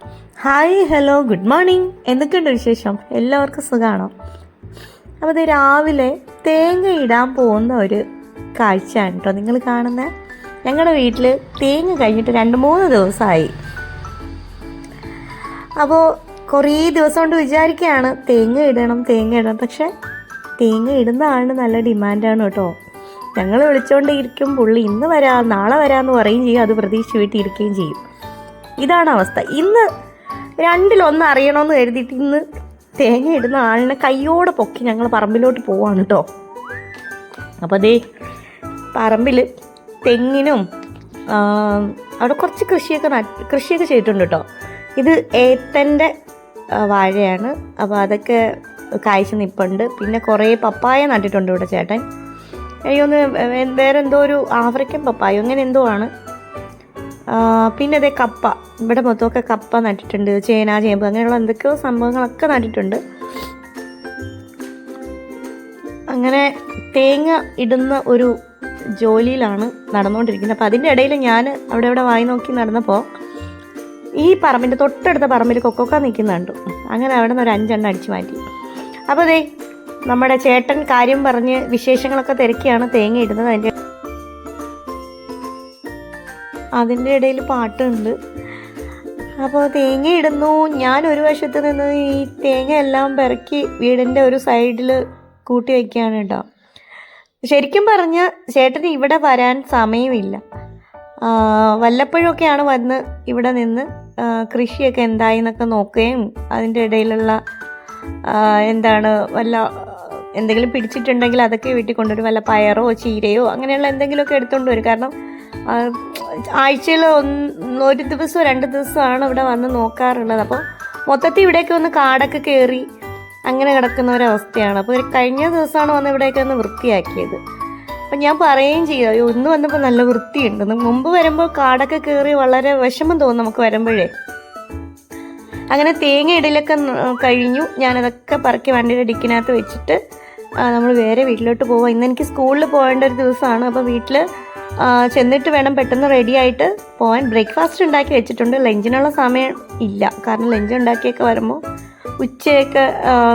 Hi hello good morning എന്തൊക്കെയുണ്ട് വിശേഷം? എല്ലാവർക്കും സുഖമാണോ അപ്പോൾ ഇത് രാവിലെ തേങ്ങ ഇടാൻ പോകുന്ന ഒരു കാഴ്ചയാണ് കേട്ടോ നിങ്ങൾ കാണുന്നത് ഞങ്ങളുടെ വീട്ടിൽ തേങ്ങ കഴിഞ്ഞിട്ട് രണ്ട് മൂന്ന് ദിവസമായി അപ്പോൾ കുറേ ദിവസം കൊണ്ട് വിചാരിക്കുകയാണ് തേങ്ങ ഇടണം തേങ്ങ ഇടണം. പക്ഷേ തേങ്ങ ഇടുന്ന ആളിന് നല്ല ഡിമാൻഡാണ് കേട്ടോ. ഞങ്ങൾ വിളിച്ചുകൊണ്ടിരിക്കും പുള്ളി ഇന്ന് വരാം നാളെ വരാമെന്ന് പറയുകയും ചെയ്യും അത് പ്രതീക്ഷ വീട്ടിൽ ഇരിക്കുകയും ചെയ്യും. ഇതാണ് അവസ്ഥ. ഇന്ന് രണ്ടിലൊന്ന് അറിയണമെന്ന് കരുതിയിട്ട് ഇന്ന് തേങ്ങ ഇടുന്ന ആളിനെ കയ്യോടെ പൊക്കി ഞങ്ങൾ പറമ്പിലോട്ട് പോവാണ് കേട്ടോ അപ്പോൾ അതേ പറമ്പിൽ തെങ്ങിനും അവിടെ കുറച്ച് കൃഷിയൊക്കെ നട്ട് കൃഷിയൊക്കെ ചെയ്തിട്ടുണ്ട് കേട്ടോ ഇത് ഏത്തന്റെ വാഴയാണ്. അപ്പോൾ അതൊക്കെ കായ്ച്ച് നിൽപ്പുണ്ട് പിന്നെ കുറേ പപ്പായ നട്ടിട്ടുണ്ട് ഇവിടെ ചേട്ടൻ. എനിക്കൊന്ന് വേറെ എന്തോ ഒരു ആഫ്രിക്കൻ പപ്പായ അങ്ങനെ എന്തോ ആണ്. പിന്നെ അതേ കപ്പ. ഇവിടെ മൊത്തമൊക്കെ കപ്പ നട്ടിട്ടുണ്ട്. ചേന ചേമ്പ് അങ്ങനെയുള്ള എന്തൊക്കെയോ സംഭവങ്ങളൊക്കെ നട്ടിട്ടുണ്ട്. അങ്ങനെ തേങ്ങ ഇടുന്ന ഒരു ജോലിയിലാണ് നടന്നുകൊണ്ടിരിക്കുന്നത്. അപ്പം അതിന്റെ ഇടയിൽ ഞാൻ അവിടെ ഇവിടെ വായി നോക്കി നടന്നപ്പോൾ ഈ പറമ്പിന്റെ തൊട്ടടുത്ത പറമ്പിൽ കൊക്കൊക്ക നിൽക്കുന്നുണ്ട് അങ്ങനെ അവിടെ നിന്ന് ഒരു അഞ്ചെണ്ണം അടിച്ചു മാറ്റി. അപ്പോൾ അതേ നമ്മുടെ ചേട്ടൻ കാര്യം പറഞ്ഞ് വിശേഷങ്ങളൊക്കെ തിരക്കിയാണ് തേങ്ങ ഇടുന്നത്. അതിന്റെ അതിന്റെ ഇടയിൽ പാട്ടുണ്ട്. അപ്പോൾ തേങ്ങ ഇടുന്നു. ഞാൻ ഒരു വശത്ത് നിന്ന് ഈ തേങ്ങ എല്ലാം പെറുക്കി വീടിന്റെ ഒരു സൈഡിൽ കൂട്ടി വയ്ക്കുകയാണ് കേട്ടോ. ശരിക്കും പറഞ്ഞാൽ ചേട്ടന് ഇവിടെ വരാൻ സമയമില്ല. വല്ലപ്പോഴൊക്കെയാണ് വന്ന് ഇവിടെ നിന്ന് കൃഷിയൊക്കെ എന്തായി എന്നൊക്കെ നോക്കുകയും അതിന്റെ ഇടയിലുള്ള എന്താണ് വല്ല എന്തെങ്കിലും പിടിച്ചിട്ടുണ്ടെങ്കിൽ അതൊക്കെ വീട്ടിൽ കൊണ്ടുവരും. വല്ല പയറോ ചീരയോ അങ്ങനെയുള്ള എന്തെങ്കിലുമൊക്കെ എടുത്തുകൊണ്ട് വരും. കാരണം ആഴ്ചയിൽ ഒന്ന് ഒരു ദിവസമോ രണ്ട് ദിവസമാണ് ഇവിടെ വന്ന് നോക്കാറുള്ളത്. അപ്പോൾ മൊത്തത്തിൽ ഇവിടെയൊക്കെ ഒന്ന് കാടൊക്കെ കയറി അങ്ങനെ കിടക്കുന്ന ഒരവസ്ഥയാണ്. അപ്പോൾ ഒരു കഴിഞ്ഞ ദിവസമാണ് വന്ന് ഇവിടെയൊക്കെ ഒന്ന് വൃത്തിയാക്കിയത്. അപ്പം ഞാൻ പറയുകയും ചെയ്തു ഇന്ന് വന്നപ്പോൾ നല്ല വൃത്തിയുണ്ട്. മുമ്പ് വരുമ്പോൾ കാടൊക്കെ കയറി വളരെ വിഷമം തോന്നും നമുക്ക് വരുമ്പോഴേ. അങ്ങനെ തേങ്ങ ഇടലൊക്കെ കഴിഞ്ഞു. ഞാനതൊക്കെ പറക്കി വണ്ടിയുടെ ഡിക്കിനകത്ത് വെച്ചിട്ട് നമ്മൾ വേറെ വീട്ടിലോട്ട് പോവാം. ഇന്ന് എനിക്ക് സ്കൂളിൽ പോകേണ്ട ഒരു ദിവസമാണ്. അപ്പോൾ വീട്ടിൽ ചെന്നിട്ട് വേണം പെട്ടെന്ന് റെഡി ആയിട്ട് പോകാൻ ബ്രേക്ക്ഫാസ്റ്റ് ഉണ്ടാക്കി വെച്ചിട്ടുണ്ട്. ലഞ്ചിനുള്ള സമയം ഇല്ല. കാരണം ലഞ്ച് ഉണ്ടാക്കിയൊക്കെ വരുമ്പോൾ ഉച്ചയൊക്കെ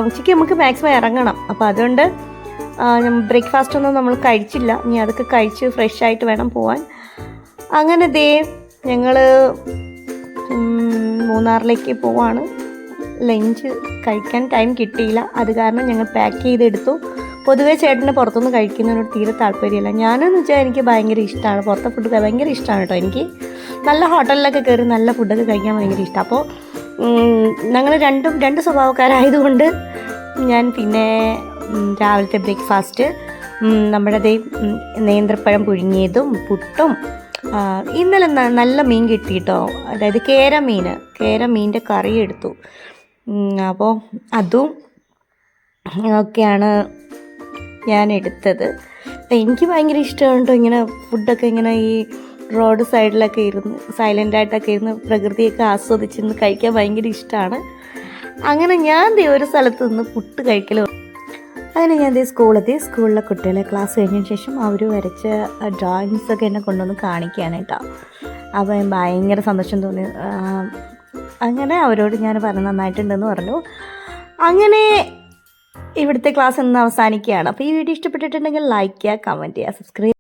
ഉച്ചയ്ക്ക് നമുക്ക് മാക്സിമം ഇറങ്ങണം. അപ്പോൾ അതുകൊണ്ട് ബ്രേക്ക്ഫാസ്റ്റ് ഒന്നും നമ്മൾ കഴിച്ചില്ല. ഇനി അതൊക്കെ കഴിച്ച് ഫ്രഷ് ആയിട്ട് വേണം പോവാൻ. അങ്ങനെ ദേ ഞങ്ങൾ മൂന്നാറിലേക്ക് പോവാണ്. ലഞ്ച് കഴിക്കാൻ ടൈം കിട്ടിയില്ല. അത് കാരണം ഞങ്ങൾ പാക്ക് ചെയ്തെടുത്തു. പൊതുവേ ചേട്ടന് പുറത്തുനിന്ന് കഴിക്കുന്നതിനോട് തീരെ താല്പര്യമില്ല. ഞാനെന്ന് വെച്ചാൽ എനിക്ക് ഭയങ്കര ഇഷ്ടമാണ്. പുറത്തെ ഫുഡ് ഭയങ്കര ഇഷ്ടമാണ് കേട്ടോ എനിക്ക്. നല്ല ഹോട്ടലിലൊക്കെ കയറി നല്ല ഫുഡൊക്കെ കഴിക്കാൻ ഭയങ്കര ഇഷ്ടം. അപ്പോൾ ഞങ്ങൾ രണ്ടും രണ്ട് സ്വഭാവക്കാരായതുകൊണ്ട് ഞാൻ പിന്നെ രാവിലത്തെ ബ്രേക്ക്ഫാസ്റ്റ് നമ്മുടെ നേന്ത്രപ്പഴം പുഴുങ്ങിയതും പുട്ടും ഇന്നലെ നല്ല മീൻ കിട്ടിയിട്ടോ അതായത് കേര മീൻ കേര മീന്റെ കറി എടുത്തു. അപ്പോൾ അതും ഒക്കെയാണ് ഞാൻ എടുത്തത്. അപ്പം എനിക്ക് ഭയങ്കര ഇഷ്ടമാണ് കേട്ടോ ഇങ്ങനെ ഫുഡൊക്കെ ഇങ്ങനെ ഈ റോഡ് സൈഡിലൊക്കെ ഇരുന്ന് സൈലന്റായിട്ടൊക്കെ ഇരുന്ന് പ്രകൃതിയൊക്കെ ആസ്വദിച്ചിരുന്ന് കഴിക്കാൻ ഭയങ്കര ഇഷ്ടമാണ്. അങ്ങനെ ഞാൻ ദേ ഒരു സ്ഥലത്ത് നിന്ന് പുട്ട് കഴിക്കലും അങ്ങനെ ഞാൻ ദേ സ്കൂളെത്തി സ്കൂളിലെ കുട്ടികളെ ക്ലാസ് കഴിഞ്ഞതിന് ശേഷം അവർ വരച്ച ഡ്രോയിങ്സൊക്കെ എന്നെ കൊണ്ടുവന്ന് കാണിക്കുകയാണ് കേട്ടോ. അപ്പോൾ ഭയങ്കര സന്തോഷം തോന്നി. അങ്ങനെ അവരോട് ഞാൻ പറഞ്ഞു നന്നായിട്ടുണ്ടെന്ന് പറഞ്ഞു. അങ്ങനെ ഇവിടുത്തെ ക്ലാസ് ഇന്ന് അവസാനിക്കുകയാണ്. അപ്പോൾ ഈ വീഡിയോ ഇഷ്ടപ്പെട്ടിട്ടുണ്ടെങ്കിൽ ലൈക്ക് ചെയ്യുക കമന്റ് ചെയ്യുക സബ്സ്ക്രൈബ്